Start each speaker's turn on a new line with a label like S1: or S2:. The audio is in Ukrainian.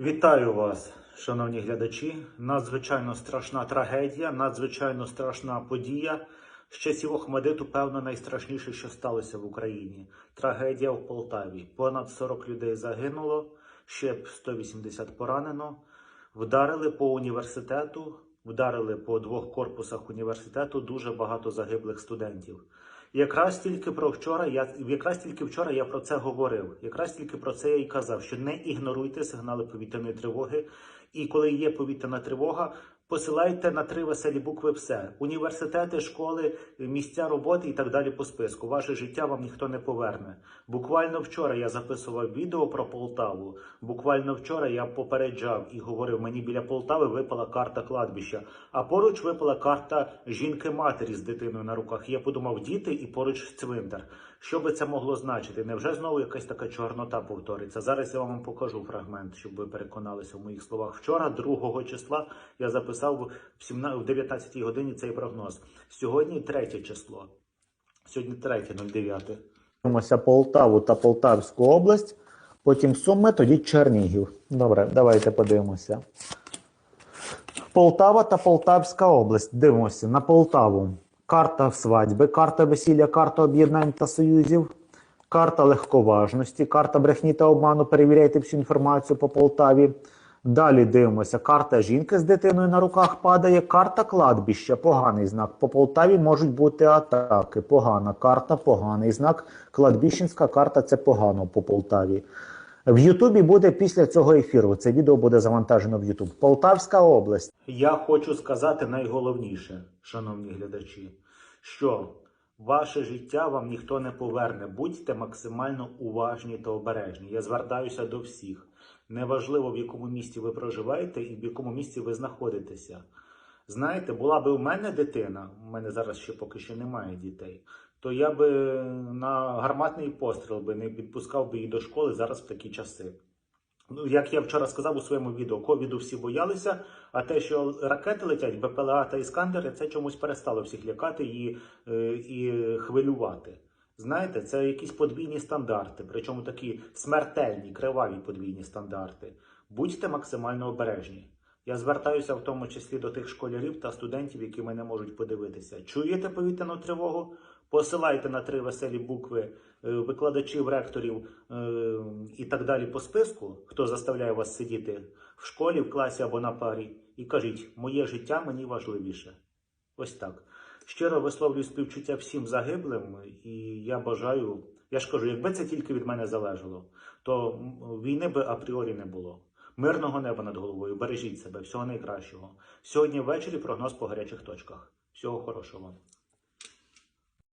S1: Вітаю вас, шановні глядачі. Надзвичайно страшна трагедія, надзвичайно страшна подія. З часів Охмадиту, певно, найстрашніше, що сталося в Україні. Трагедія в Полтаві. Понад 40 людей загинуло, ще 180 поранено. Вдарили по університету, вдарили по двох корпусах університету дуже багато загиблих студентів. Якраз тільки про вчора я якраз тільки вчора я про це говорив. Якраз тільки про це я і казав, що не ігноруйте сигнали повітряної тривоги. І коли є повітряна тривога, посилайте на три веселі букви все: університети, школи, місця роботи і так далі по списку. Ваше життя вам ніхто не поверне. Буквально вчора я записував відео про Полтаву. Буквально вчора я попереджав і говорив, мені біля Полтави випала карта кладбища, а поруч випала карта жінки-матері з дитиною на руках. Я подумав, діти і поруч цвинтар. Що би це могло значити? Невже знову якась така чорнота повториться? Зараз я вам покажу фрагмент, щоб ви переконалися в моїх словах. Вчора, 2 числа, я записав в 17 в 19 годині цей прогноз. Сьогодні 3 число. Сьогодні 3.09.
S2: Дивимося Полтаву та Полтавську область, потім Суми, тоді Чернігів. Добре, давайте подивимося. Полтава та Полтавська область. Дивимося на Полтаву. Карта свадьби, карта весілля, карта об'єднань та союзів, карта легковажності, карта брехні та обману. Перевіряйте всю інформацію по Полтаві. Далі дивимося. Карта жінки з дитиною на руках падає. Карта кладбища. Поганий знак. По Полтаві можуть бути атаки. Погана карта, поганий знак. Кладбищенська карта це погано по Полтаві. В Ютубі буде після цього ефіру. Це відео буде завантажено в Ютуб. Полтавська область.
S1: Я хочу сказати найголовніше, шановні глядачі, що ваше життя вам ніхто не поверне. Будьте максимально уважні та обережні. Я звертаюся до всіх. Неважливо, в якому місті ви проживаєте і в якому місті ви знаходитеся. Знаєте, була би у мене дитина, у мене зараз ще поки що немає дітей, то я би на гарматний постріл би не підпускав би її до школи зараз в такі часи. Ну, як я вчора сказав у своєму відео, ковіду всі боялися, а те, що ракети летять, БПЛА та іскандери, це чомусь перестало всіх лякати і, е, і хвилювати. Знаєте, це якісь подвійні стандарти, причому такі смертельні, криваві подвійні стандарти. Будьте максимально обережні. Я звертаюся в тому числі до тих школярів та студентів, які мене можуть подивитися. Чуєте повітряну тривогу? Посилайте на три веселі букви е, викладачів, ректорів е, і так далі по списку, хто заставляє вас сидіти в школі, в класі або на парі, і кажіть, моє життя мені важливіше. Ось так. Щиро висловлюю співчуття всім загиблим, і я бажаю, я ж кажу, якби це тільки від мене залежало, то війни би апріорі не було. Мирного неба над головою, бережіть себе, всього найкращого. Сьогодні ввечері прогноз по гарячих точках. Всього хорошого вам.